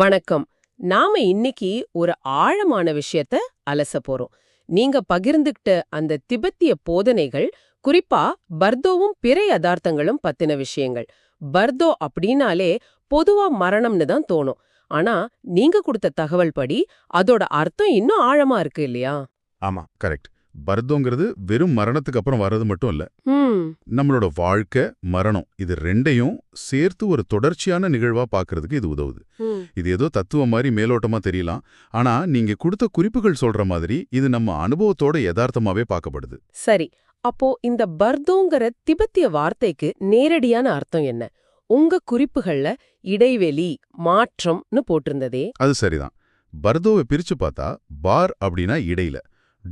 வணக்கம். நாம இன்னைக்கு ஒரு ஆழமான விஷயத்த அலச போறோம். நீங்க பகிர்ந்துகிட்ட அந்த திபெத்திய போதனைகள் குறிப்பா பர்தோவும் பிற யதார்த்தங்களும் பத்தின விஷயங்கள். பர்தோ அப்படின்னாலே பொதுவா மரணம்னு தான் தோணும். ஆனா நீங்க கொடுத்த தகவல் படி அதோட அர்த்தம் இன்னும் ஆழமா இருக்கு இல்லையா? ஆமா கரெக்ட். பரதோங்கிறது வெறும் மரணத்துக்கு அப்புறம் வர்றது மட்டும் இல்ல. நம்மளோட வாழ்க்கை மரணம் இது ரெண்டையும் சேர்த்து ஒரு தொடர்ச்சியான நிகழ்வா பார்க்கிறதுக்கு இது உதவுது. இது ஏதோ தத்துவம் மாதிரி மேலோட்டமா தெரியலாம். ஆனா நீங்க கொடுத்த குறிப்புகள் சொல்ற மாதிரி இது நம்ம அனுபவத்தோட யதார்த்தமாவே பார்க்கப்படுது. சரி அப்போ இந்த பர்தோங்கிற திபெத்திய வார்த்தைக்கு நேரடியான அர்த்தம் என்ன? உங்க குறிப்புகள்ல இடைவெளி மாற்றம்னு போட்டிருந்ததே. அது சரிதான். பர்தோவை பிரிச்சு பார்த்தா பார் அப்படின்னா இடையில.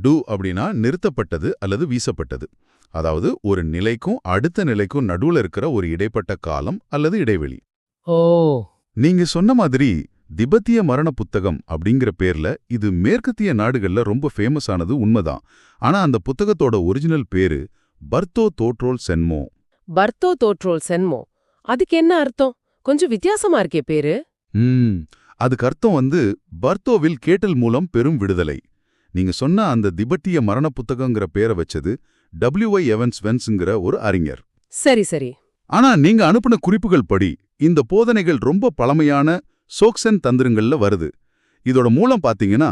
டு அப்படின்னா நிறுத்தப்பட்டது அல்லது வீசப்பட்டது. அதாவது ஒரு நிலைக்கும் அடுத்த நிலைக்கும் நடுவுல இருக்கிற ஒரு இடைப்பட்ட காலம் அல்லது இடைவெளி. ஓ. நீங்க சொன்ன மாதிரி திபெத்திய மரண புத்தகம் அப்படிங்கிற பேர்ல இது மேற்கத்திய நாடுகள்ல ரொம்ப ஃபேமஸ் ஆனது உண்மைதான். ஆனா அந்த புத்தகத்தோட ஒரிஜினல் பேரு பர்தோ தோட்ரோல் சென்மோ. பர்தோ தோற்றோல் சென்மோ. அதுக்கு என்ன அர்த்தம்? கொஞ்சம் வித்தியாசமா இருக்கே பேரு. ம். அதுக்கு அர்த்தம் வந்து பர்தோவில் கேட்டல் மூலம் பெரும் விடுதலை. நீங்க சொன்ன அந்த திபெத்திய மரண புத்தகங்கிற பேரை வச்சது டபிள்யூஐ எவன்ஸ் வென்ஸ்ங்கிற ஒரு அறிஞர். சரி சரி. ஆனா நீங்க அனுப்பின குறிப்புகள் படி இந்த போதனைகள் ரொம்ப பழமையான சோக்சன் தந்திரங்கள்ல வருது. இதோட மூலம் பாத்தீங்கன்னா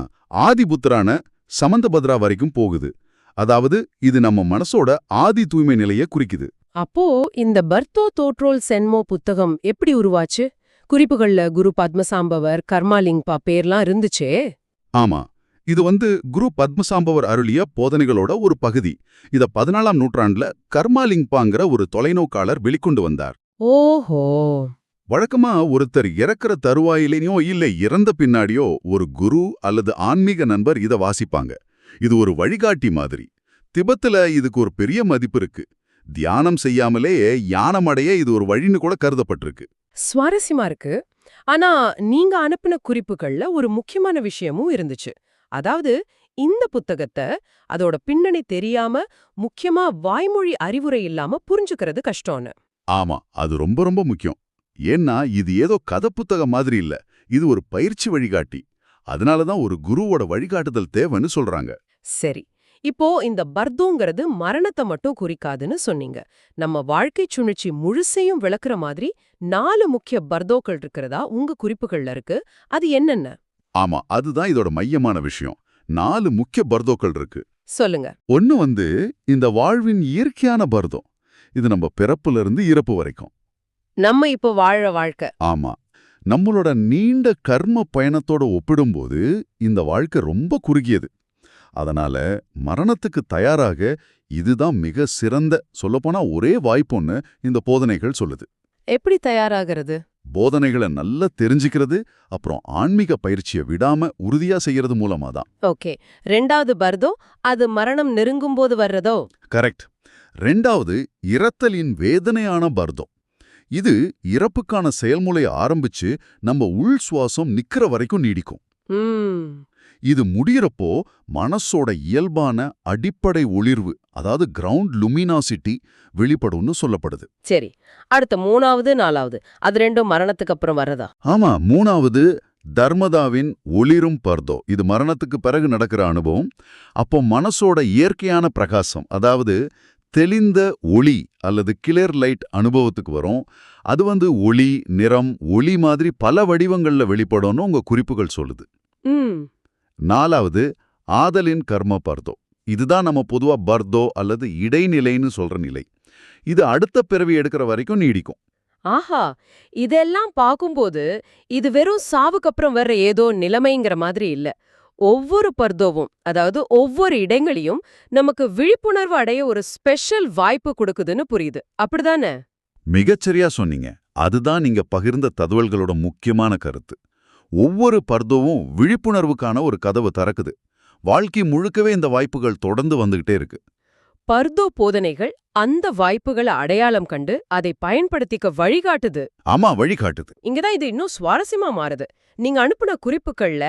ஆதிபுத்திரான சமந்தபத்ரா வரைக்கும் போகுது. அதாவது இது நம்ம மனசோட ஆதி தூய்மை நிலைய குறிக்குது. அப்போ இந்த பர்தோ தோற்றோல் சென்மோ புத்தகம் எப்படி உருவாச்சு? குறிப்புகள்ல குரு பத்மசாம்பவர் கர்மாலிங்பா பேர்லாம் இருந்துச்சே. ஆமா. இது வந்து குரு பத்மசாம்பவர் அருளிய போதனைகளோட ஒரு பகுதி. இத பதினாலாம் நூற்றாண்டுல கர்மாலிங்பாங்கிற ஒரு தொலைநோக்காளர் வெளிக்கொண்டு வந்தார். ஓஹோ. வழக்கமா ஒருத்தர் இறக்குற தருவாயிலேயோ இல்ல இறந்த பின்னாடியோ ஒரு குரு அல்லது ஆன்மீக நண்பர் இத வாசிப்பாங்க. இது ஒரு வழிகாட்டி மாதிரி. திபத்துல இதுக்கு ஒரு பெரிய மதிப்பு இருக்கு. தியானம் செய்யாமலே யானமடைய இது ஒரு வழின்னு கூட கருதப்பட்டிருக்கு. சுவாரஸ்யமா இருக்கு. ஆனா நீங்க அனுப்பின குறிப்புகள்ல ஒரு முக்கியமான விஷயமும் இருந்துச்சு. அதாவது இந்த புத்தகத்தை அதோட பின்னணி தெரியாம முக்கியமா வாய்மொழி அறிவுரை இல்லாம புரிஞ்சுக்கிறது கஷ்டம்னு. ஆமா அது ரொம்ப ரொம்ப முக்கியம். ஏன்னா இது ஏதோ கதை புத்தகம் மாதிரி இல்ல. இது ஒரு பயிற்சி வழிகாட்டி. அதனாலதான் ஒரு குருவோட வழிகாட்டுதல் தேவைன்னு சொல்றாங்க. சரி இப்போ இந்த பர்தோங்கிறது மரணத்தை மட்டும் குறிக்காதுன்னு சொன்னீங்க. நம்ம வாழ்க்கை சுழற்சி முழுசையும் விளக்குற மாதிரி நாலு முக்கிய பர்தோக்கள் இருக்கிறதா உங்க குறிப்புகள்ல இருக்கு. அது என்னென்ன? ஆமா அதுதான் இதோட மையமான விஷயம். நாலு முக்கிய பர்தோக்கள் இருக்கு. சொல்லுங்க. ஒன்னு வந்து இந்த வாழ்வின் இயற்கையான பர்தம். இது நம்ம பிறப்புல இருந்து இறப்பு வரைக்கும். நம்ம இப்போ வாழ வாழ்க்கை. ஆமா. நம்மளோட நீண்ட கர்ம பயணத்தோட ஒப்பிடும்போது இந்த வாழ்க்கை ரொம்ப குறுகியது. அதனால மரணத்துக்கு தயாராக இதுதான் மிக சிறந்த சொல்லப்போனா ஒரே வாய்ப்புன்னு இந்த போதனைகள் சொல்லுது. எப்படி தயாராகிறது? போதனைகளை நல்லா தெரிஞ்சுக்கிறது அப்புறம் ஆன்மீக பயிற்சியை விடாம உறுதியா செய்யறது மூலமா தான் ஓகே. ரெண்டாவது பர்தோ அது மரணம் நெருங்கும் போது வர்றதோ? கரெக்ட். ரெண்டாவது இரத்தலின் வேதனையான பர்தம் இது இறப்புக்கான செயல்முறையை ஆரம்பிச்சு நம்ம உள் சுவாசம் நிக்கிற வரைக்கும் நீடிக்கும். இது முடியறப்போ மனசோட இயல்பான அடிப்படை ஒளிர்வு அதாவது கிரவுண்ட் லுமினாசிட்டி வெளிப்படும்னு சொல்லப்படுது. சரி அடுத்த மூணாவது நாலாவது அது ரெண்டும் மரணத்துக்கு அப்புறம் வர்றதா? ஆமா மூணாவது தர்மதாவின் ஒளிரும் பர்தோ. இது மரணத்துக்கு பிறகு நடக்கிற அனுபவம். அப்போ மனசோட இயற்கையான பிரகாசம் அதாவது தெளிந்த ஒளி அல்லது கிளியர் லைட் அனுபவத்துக்கு வரும். அது வந்து ஒளி நிறம் ஒளி மாதிரி பல வடிவங்கள்ல வெளிப்படும்னு உங்க குறிப்புகள் சொல்லுது. நாலாவது ஆதலின் கர்ம பர்தோ. இதுதான் நம்ம பொதுவா பர்தோ அல்லது இடைநிலைன்னு சொல்ற நிலை. இது அடுத்த பிறவி எடுக்கிற வரைக்கும் நீடிக்கும். ஆஹா! இதெல்லாம் பார்க்கும்போது இது வெறும் சாவுக்கு அப்புறம் வர்ற ஏதோ நிலைமைங்கிற மாதிரி இல்ல. ஒவ்வொரு பர்தோவும் அதாவது ஒவ்வொரு இடங்களையும் நமக்கு விழிப்புணர்வு அடைய ஒரு ஸ்பெஷல் வாய்ப்பு கொடுக்குதுன்னு புரியுது. அப்படிதானே? மிகச்சரியா சொன்னீங்க. அதுதான் நீங்க பகிர்ந்த தகவல்களோட முக்கியமான கருத்து. ஒவ்வொரு பர்தோவும் விழிப்புணர்வுக்கான ஒரு கதவு திறக்குது. வாழ்க்கை முழுக்கவே இந்த வாய்ப்புகள் தொடர்ந்து வந்துகிட்டே இருக்கு. பர்தோ போதனைகள் அந்த வாய்ப்புகளை அடையாளம் கண்டு அதை பயன்படுத்திக்க வழிகாட்டுது. ஆமா வழிகாட்டுது. இங்கதான் இது இன்னும் சுவாரஸ்யமா மாறுது. நீங்க அனுப்புன குறிப்புகள்ல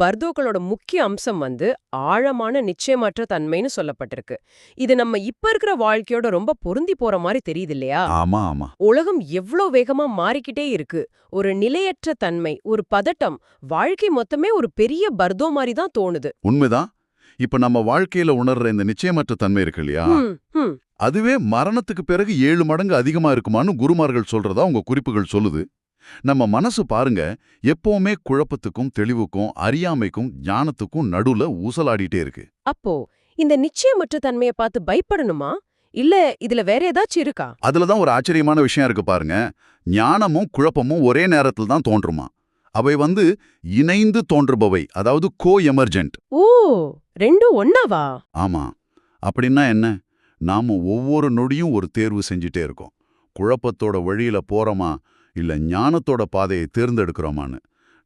பர்தோக்களோட முக்கிய அம்சம் வந்து ஆழமான நிச்சயமற்ற தன்மைன்னு சொல்லப்பட்டிருக்கு. இது நம்ம இப்ப இருக்கிற வாழ்க்கையோட ரொம்ப பொருந்தி போற மாதிரி தெரியுது இல்லையா? ஆமா ஆமா. உலகம் எவ்ளோ வேகமா மாறிக்கிட்டே இருக்கு. ஒரு நிலையற்ற தன்மை ஒரு பதட்டம் வாழ்க்கை மொத்தமே ஒரு பெரிய பர்தோ மாதிரி தான் தோணுது. உண்மைதான். இப்ப நம்ம வாழ்க்கையில உணர்ற இந்த நிச்சயமற்ற தன்மை இருக்கு இல்லையா. அதுவே மரணத்துக்கு பிறகு ஏழு மடங்கு அதிகமா இருக்குமான்னு குருமார்கள் சொல்றதா உங்க குறிப்புகள் சொல்லுது. நம்ம மனசு பாருங்க எப்பவுமே குழப்பத்துக்கும் தெளிவுக்கும் அறியாமைக்கும் ஞானத்துக்கும் நடுவுல ஊசலாடிட்டே இருக்கு. அப்போ இந்த நிச்சயமற்ற தன்மையை பார்த்து பயப்படணுமா? இல்ல இதுல வேற ஏதாச்சும் இருக்கா? அதுலதான் ஒரு ஆச்சரியமான விஷயம் இருக்கு பாருங்க. ஞானமும் குழப்பமும் ஒரே நேரத்தில் தான் தோன்றுமா? அவை வந்து இணைந்து தோன்றுபவை அதாவது கோ எமர்ஜென்ட் ஓ ரெண்டும் ஒன்னாவா? ஆமா. அப்படின்னா என்ன? நாம ஒவ்வொரு நொடியும் ஒரு தேர்வு செஞ்சுட்டே இருக்கோம். குழப்பத்தோட வழியில போறோமா? இல்ல ஞானத்தோட பாதையை தேர்ந்தெடுக்கிறோமான்னு.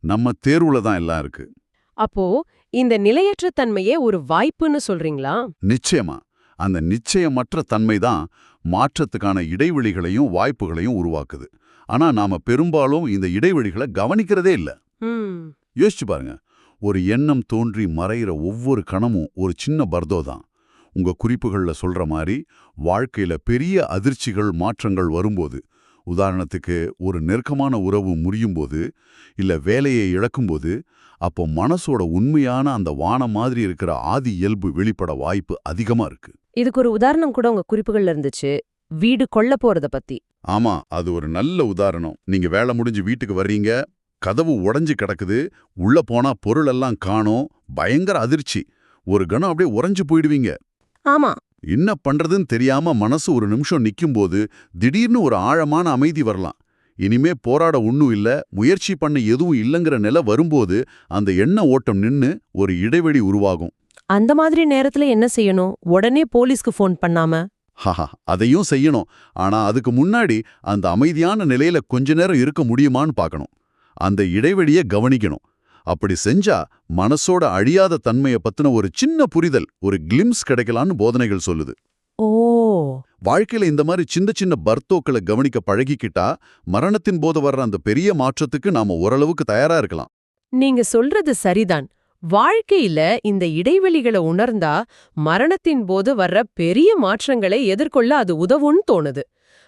நம்ம தேர்வுல தான் எல்லாம் இருக்கு. அப்போ இந்த நிலையற்ற தன்மையே ஒரு வாய்ப்புன்னு சொல்றீங்களா? நிச்சயமா. அந்த நிச்சயமற்ற தன்மை தான் மாற்றத்துக்கான இடைவெளிகளையும் வாய்ப்புகளையும் உருவாக்குது. ஆனா நாம பெரும்பாலும் இந்த இடைவெளிகளை கவனிக்கிறதே இல்ல. யோசிச்சு பாருங்க. ஒரு எண்ணம் தோன்றி மறையிற ஒவ்வொரு கணமும் ஒரு சின்ன பர்தோ தான். உங்க குறிப்புகள்ல சொல்ற மாதிரி வாழ்க்கையில பெரிய அதிர்ச்சிகள் மாற்றங்கள் வரும்போது உதாரணத்துக்கு ஒரு நெருக்கமான உறவு முறியும் போது இல்ல வேலையை இழக்கும்போது அப்போ மனசோட உண்மையான அந்த வானம் மாதிரி இருக்கிற ஆதி இயல்பு வெளிப்பட வாய்ப்பு அதிகமா இருக்கு. இதுக்கு ஒரு உதாரணம் கூட உங்க குறிப்புகள்ல இருந்துச்சு. வீடு கொல்ல போறத பத்தி. ஆமா அது ஒரு நல்ல உதாரணம். நீங்க வேலை முடிஞ்சு வீட்டுக்கு வர்றீங்க கதவு உடைஞ்சு கிடக்குது உள்ள போனா பொருள் எல்லாம் காணோம் பயங்கர அதிர்ச்சி. ஒரு கணம் அப்படியே உறைஞ்சு போயிடுவீங்க. ஆமா. என்ன பண்றதுன்னு தெரியாம மனசு ஒரு நிமிஷம் நிக்கும்போது திடீர்னு ஒரு ஆழமான அமைதி வரலாம். இனிமே போராட ஒண்ணும் இல்ல முயற்சி பண்ண எதுவும் இல்லைங்கிற நிலை வரும்போது அந்த எண்ண ஓட்டம் நின்னு ஒரு இடைவெளி உருவாகும். அந்த மாதிரி நேரத்துல என்ன செய்யணும்? உடனே போலீஸ்க்கு ஃபோன் பண்ணாம ஹஹா அதையும் செய்யணும். ஆனா அதுக்கு முன்னாடி அந்த அமைதியான நிலையில கொஞ்ச நேரம் இருக்க முடியுமான்னு பார்க்கணும். அந்த இடைவெளியை கவனிக்கணும். அப்படி செஞ்சா மனசோட அழியாத தன்மையை பத்தின ஒரு சின்ன புரிதல் ஒரு கிளிம்ஸ் கிடைக்கலான்னு போதனைகள் சொல்லுது. ஓ! வாழ்க்கையில இந்த மாதிரி சின்ன சின்ன பர்த்தோக்களை கவனிக்க பழகிக்கிட்டா மரணத்தின் போது வர்ற அந்த பெரிய மாற்றத்துக்கு நாம ஓரளவுக்கு தயாரா இருக்கலாம். நீங்க சொல்றது சரிதான். வாழ்க்கையில இந்த இடைவெளிகளை உணர்ந்தா மரணத்தின் போது வர்ற பெரிய மாற்றங்களை எதிர்கொள்ள அது உதவும்னு தோணுது.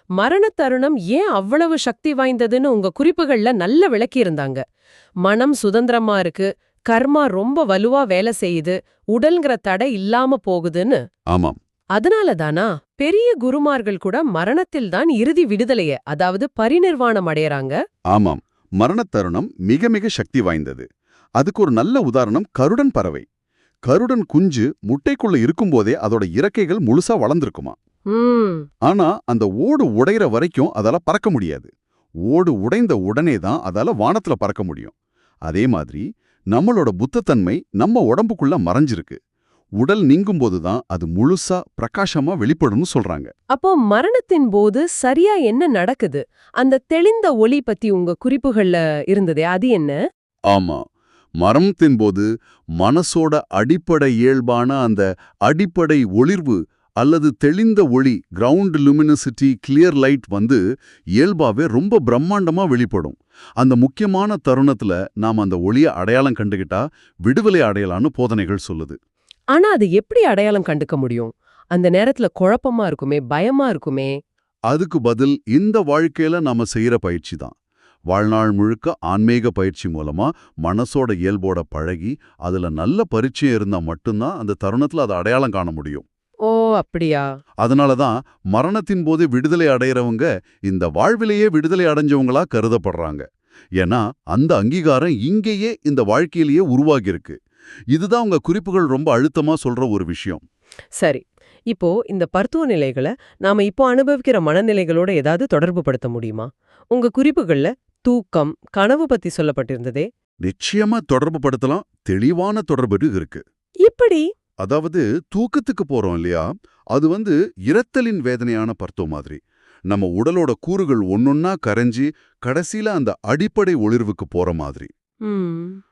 மரணத் தருணம் ஏன் அவ்வளவு சக்தி வாய்ந்ததுன்னு உங்க குறிப்புகள்ல நல்ல விளக்கியிருந்தாங்க மனம் சுதந்திரமா இருக்கு கர்மா ரொம்ப வலுவா வேலை செய்யுது உடல்ங்கிற தடை இல்லாம போகுதுன்னு. ஆமாம். அதனால தானா? பெரிய குருமார்கள் கூட மரணத்தில் தான் இறுதி விடுதலைய அதாவது பரிநிர்வாணம் அடையறாங்க. ஆமாம். மரணத் தருணம் மிக மிக சக்தி வாய்ந்தது. அதுக்கு ஒரு நல்ல உதாரணம் கருடன் பறவை. கருடன் குஞ்சு முட்டைக்குள்ள இருக்கும்போதே அதோட இறக்கைகள் முழுசா வளர்ந்திருக்குமா? ஆனா அந்த ஓடு உடையிற வரைக்கும் அதால பறக்க முடியாது. ஓடு உடைந்த உடனே தான் அதால வானத்துல பறக்க முடியும். அதே மாதிரி நம்மளோட புத்தத்தன்மை நம்ம உடம்புக்குள்ள மறைஞ்சிருக்கு. உடல் நீங்கும்போது தான் அது முழுசா பிரகாசமா வெளிப்படும்னு சொல்றாங்க. அப்போ மரணத்தின் போது சரியா என்ன நடக்குது? அந்த தெளிந்த ஒளி பத்தி உங்க குறிப்புகள்ல இருந்ததே அது என்ன? ஆமா. மரணத்தின் போது மனசோட அடிப்படை இயல்பான அந்த அடிப்படை ஒளிர்வு அல்லது தெளிந்த ஒளி கிரவுண்ட் லுமினிசிட்டி கிளியர் லைட் வந்து இயல்பாவே ரொம்ப பிரம்மாண்டமா வெளிப்படும். அந்த முக்கியமான தருணத்துல நாம் அந்த ஒளியை அடையாளம் கண்டுகிட்டா விடுதலை அடையலான்னு போதனைகள் சொல்லுது. ஆனா அது எப்படி அடையாளம் கண்டுக்க முடியும்? அந்த நேரத்துல குழப்பமா இருக்குமே பயமா இருக்குமே? அதுக்கு பதில் இந்த வாழ்க்கையில நாம செய்யற பயிற்சி தான் வாழ்நாள் முழுக்க ஆன்மீக பயிற்சி மூலமா மனசோட இயல்போட பழகி அதுல நல்ல பரிச்சயம் இருந்தா மட்டும்தான் அந்த தருணத்துல அதை அடையாளம் காண முடியும். ஓ அப்படியா? அதனால தான் மரணத்தின் போது விடுதலை அடையறவங்க இந்த வாழ்விலேயே விடுதலை அடைஞ்சவங்களா கருதப்படுறாங்க. ஏன்னா அந்த அங்கீகாரம் இங்கேயே இந்த வாழ்க்கையிலேயே உருவாகியிருக்கு. இதுதான் உங்க குறிப்புகள் ரொம்ப அழுத்தமா சொல்ற ஒரு விஷயம். சரி. இப்போ இந்த பருத்துவ நிலைகளை நாம இப்போ அனுபவிக்கிற மனநிலைகளோட ஏதாவது தொடர்பு படுத்த முடியுமா? உங்க குறிப்புகள்ல தூக்கம் கனவு பத்தி சொல்லப்பட்டிருந்ததே. நிச்சயமா தொடர்பு படுத்தலாம். தெளிவான தொடர்பு இருக்கு. இப்படி? அதாவது தூக்கத்துக்கு போறோம் இல்லையா? அது வந்து இரத்தலின் வேதனையான பர்த்தோ மாதிரி. நம்ம உடலோட கூறுகள் ஒன்னொன்னா கரைஞ்சி கடைசியில அந்த அடிப்படை ஒளிர்வுக்கு போற மாதிரி.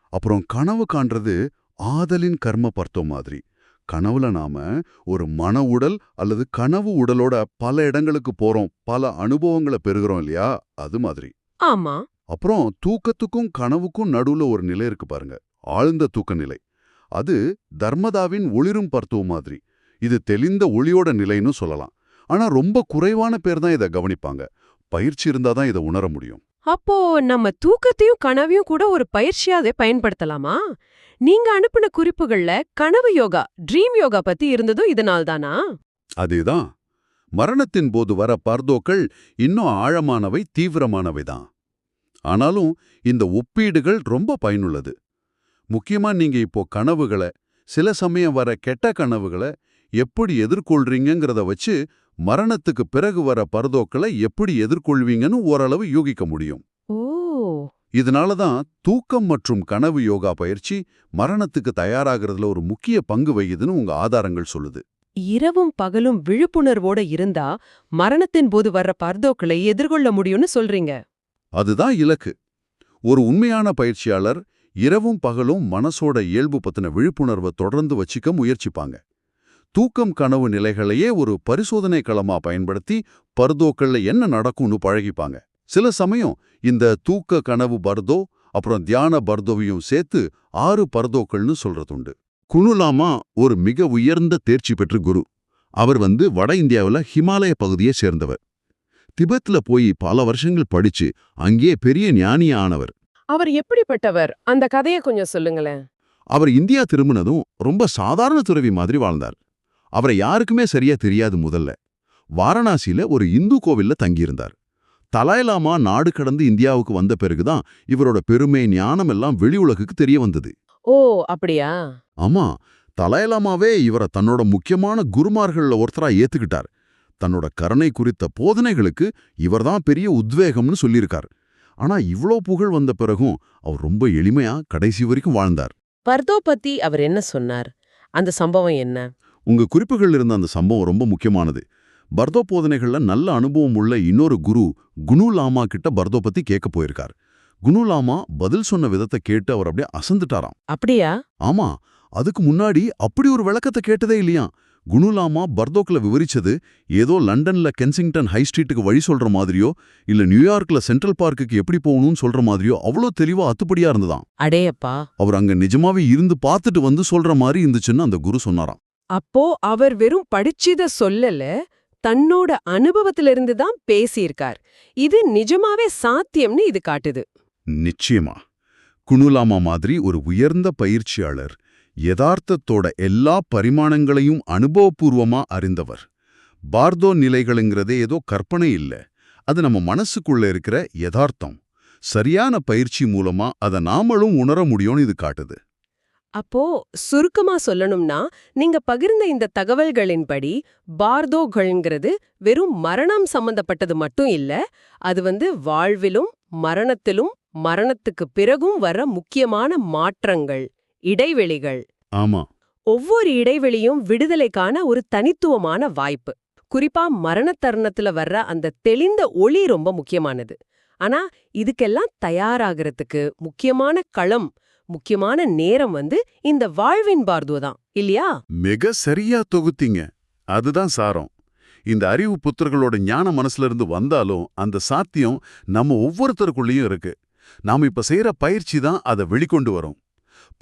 அப்புறம் கனவு காண்றது ஆதலின் கர்ம பர்த்தோ மாதிரி. கனவுல நாம ஒரு மன உடல் அல்லது கனவு உடலோட பல இடங்களுக்கு போறோம். பல அனுபவங்களை பெறுகிறோம் இல்லையா? அது மாதிரி. ஆமா. அப்புறம் தூக்கத்துக்கும் கனவுக்கும் நடுவுல ஒரு நிலை இருக்கு பாருங்க. ஆழ்ந்த தூக்க நிலை அது தர்மதாவின் ஒளிரும் பர்த்துவ மாதிரி. இது தெளிந்த ஒளியோட நிலைன்னு சொல்லலாம். ஆனா ரொம்ப குறைவான பேர் தான் இதை கவனிப்பாங்க. பயிற்சி இருந்தாதான் இதை உணர முடியும். அப்போ நம்ம தூக்கத்தையும் கனவையும் கூட ஒரு பயிற்சியாவே பயன்படுத்தலாமா? நீங்க அனுப்பின குறிப்புகள்ல கனவு யோகா ட்ரீம் யோகா பத்தி இருந்ததும் இதனால்தானா? அதேதான். மரணத்தின் போது வர பர்தோக்கள் இன்னும் ஆழமானவை தீவிரமானவை தான் ஆனாலும் இந்த ஒப்பீடுகள் ரொம்ப பயனுள்ளது. முக்கியமா நீங்க இப்போ கனவுகளை சில சமயம் வர கெட்ட கனவுகளை எப்படி எதிர்கொள்றீங்கங்கிறத வச்சு மரணத்துக்கு பிறகு வர பர்தோக்களை எப்படி எதிர்கொள்வீங்கன்னு ஓரளவு யூகிக்க முடியும். ஓ! இதனால தான் தூக்கம் மற்றும் கனவு யோகா பயிற்சி மரணத்துக்கு தயாராகிறதுல ஒரு முக்கிய பங்கு வகிதுன்னு உங்க ஆதாரங்கள் சொல்லுது. இரவும் பகலும் விழிப்புணர்வோட இருந்தா மரணத்தின் போது வர்ற பர்தோக்களை எதிர்கொள்ள முடியும்னு சொல்றீங்க. அதுதான் இலக்கு. ஒரு உண்மையான பயிற்சியாளர் இரவும் பகலும் மனசோட இயல்பு பத்தின விழிப்புணர்வை தொடர்ந்து வச்சிக்க முயற்சிப்பாங்க. தூக்கம் கனவு நிலைகளையே ஒரு பரிசோதனை களமா பயன்படுத்தி பர்தோக்கள்ல என்ன நடக்கும்னு பழகிப்பாங்க. சில சமயம் இந்த தூக்க கனவு பர்தோ அப்புறம் தியான பர்தோவையும் சேர்த்து ஆறு பர்தோக்கள்னு சொல்றதுண்டு. குனுலாமா ஒரு மிக உயர்ந்த தேர்ச்சி பெற்ற குரு. அவர் வந்து வட இந்தியாவுல ஹிமாலய பகுதியை சேர்ந்தவர். திபெத்ல போய் பல வருஷங்கள் படிச்சு அங்கே பெரிய ஞானி ஆனவர். அவர் எப்படிப்பட்டவர்? அந்த கதையை கொஞ்சம் சொல்லுங்களேன். அவர் இந்தியா திரும்பினதும் ரொம்ப சாதாரண துறவி மாதிரி வாழ்ந்தார். அவரை யாருக்குமே சரியா தெரியாது முதல்ல. வாரணாசியில ஒரு இந்து கோவில்ல தங்கியிருந்தார். தலாய்லாமா நாடு கடந்து இந்தியாவுக்கு வந்த பிறகுதான் இவரோட பெருமை ஞானம் எல்லாம் வெளி உலகுக்கு தெரிய வந்தது. ஓ அப்படியா? ஆமா தலாய்லாமாவே இவரை தன்னோட முக்கியமான குருமார்கள்ல ஒருத்தரா ஏத்துக்கிட்டார். தன்னோட கருணை குறித்த போதனைகளுக்கு இவர்தான் பெரிய உத்வேகம்னு சொல்லியிருக்கார். ஆனா இவ்ளோ புகழ் வந்த பிறகும் அவர் ரொம்ப எளிமையா கடைசி வரைக்கும் வாழ்ந்தார். பர்தோ பத்தி அவர் என்ன சொன்னார்? அந்த சம்பவம் என்ன? உங்க குறிப்புகள் இருந்த அந்த சம்பவம் ரொம்ப முக்கியமானது. பர்தோ போதனைகள்ல நல்ல அனுபவம் உள்ள இன்னொரு குரு குணு லாமா கிட்ட பர்தோ பத்தி கேட்க போயிருக்கார். குணு லாமா பதில் சொன்ன விதத்தை கேட்டு அவர் அப்படியே அசந்துட்டாராம். அப்படியா? ஆமா அதுக்கு முன்னாடி அப்படி ஒரு விளக்கத்தை கேட்டதே இல்லையா? குணு லாமா பர்தோக்ல விவரிச்சது ஏதோ லண்டன்ல கென்சிங்டன் ஹை ஸ்ட்ரீட்டுக்கு வழி சொல்ற மாதிரியோ இல்ல நியூயார்க்ல சென்ட்ரல் பார்க்குக்கு எப்படி போகணும்னு சொல்ற மாதிரியோ அவ்வளோ தெளிவா அத்துப்படியா இருந்ததாம் அடேயப்பா. அவர் அங்க நிஜமாவே இருந்து பார்த்துட்டு வந்து சொல்ற மாதிரி இருந்துச்சுன்னு அந்த குரு சொன்னாராம். அப்போ அவர் வெறும் படிச்சத சொல்லல தன்னோட அனுபவத்திலிருந்து தான் பேசியிருக்கார். இது நிஜமாவே சாத்தியம்னு இது காட்டுது. நிச்சயமா. குணுலாமா மாதிரி ஒரு உயர்ந்த பயிற்சியாளர் யதார்த்தத்தோட எல்லா பரிமாணங்களையும் அனுபவபூர்வமா அறிந்தவர். பார்தோ நிலைகளுங்கிறதே ஏதோ கற்பனை இல்ல. அது நம்ம மனசுக்குள்ள இருக்கிற யதார்த்தம். சரியான பயிற்சி மூலமா அதை நாமளும் உணர முடியும்னு இது காட்டுது. அப்போ சுருக்கமா சொல்லணும்னா நீங்க பகிர்ந்த இந்த தகவல்களின்படி பார்தோகள்ங்கிறது வெறும் மரணம் சம்பந்தப்பட்டது மட்டும் இல்ல அது வந்து வாழ்விலும் மரணத்திலும் மரணத்துக்கு பிறகும் வர முக்கியமான மாற்றங்கள். இடைவெளிகள். ஆமா. ஒவ்வொரு இடைவெளியும் விடுதலைக்கான ஒரு தனித்துவமான வாய்ப்பு. குறிப்பா மரண தருணத்துல வர்ற அந்த தெளிந்த ஒளி ரொம்ப முக்கியமானது. ஆனா இதுக்கெல்லாம் தயாராகிறதுக்கு முக்கியமான களம் முக்கியமான நேரம் வந்து இந்த வாழ்வின் பார்துவ தான் இல்லையா? மிக சரியா தொகுத்தீங்க. அதுதான் சாரம். இந்த அறிவு புத்தர்களோட ஞான மனசுல இருந்து வந்தாலும் அந்த சாத்தியம் நம்ம ஒவ்வொருத்தருக்குள்ளேயும் இருக்கு. நாம இப்ப செய்யற பயிற்சி தான் அதை வெளிக்கொண்டு வரும்.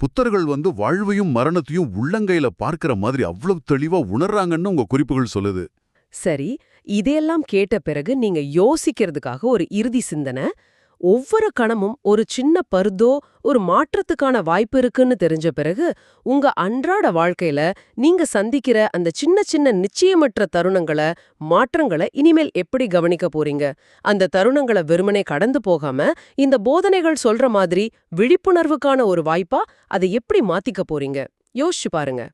புத்தர்கள் வந்து வாழ்வையும் மரணத்தையும் உள்ளங்கையில பார்க்கிற மாதிரி அவ்வளவு தெளிவா உணர்றாங்கன்னு உங்க குறிப்புகள் சொல்லுது. சரி இதையெல்லாம் கேட்ட பிறகு நீங்க யோசிக்கிறதுக்காக ஒரு இறுதி சிந்தனை ஒவ்வொரு கணமும் ஒரு சின்ன பருதோ ஒரு மாற்றத்துக்கான வாய்ப்பு இருக்குன்னு தெரிஞ்ச பிறகு உங்க அன்றாட வாழ்க்கையில நீங்க சந்திக்கிற அந்த சின்ன சின்ன நிச்சயமற்ற தருணங்களை மாற்றங்களை இனிமேல் எப்படி கவனிக்க போறீங்க? அந்த தருணங்களை வெறுமனே கடந்து போகாம இந்த போதனைகள் சொல்ற மாதிரி விழிப்புணர்வுக்கான ஒரு வாய்ப்பா அதை எப்படி மாத்திக்க போறீங்க? யோசிச்சு பாருங்க.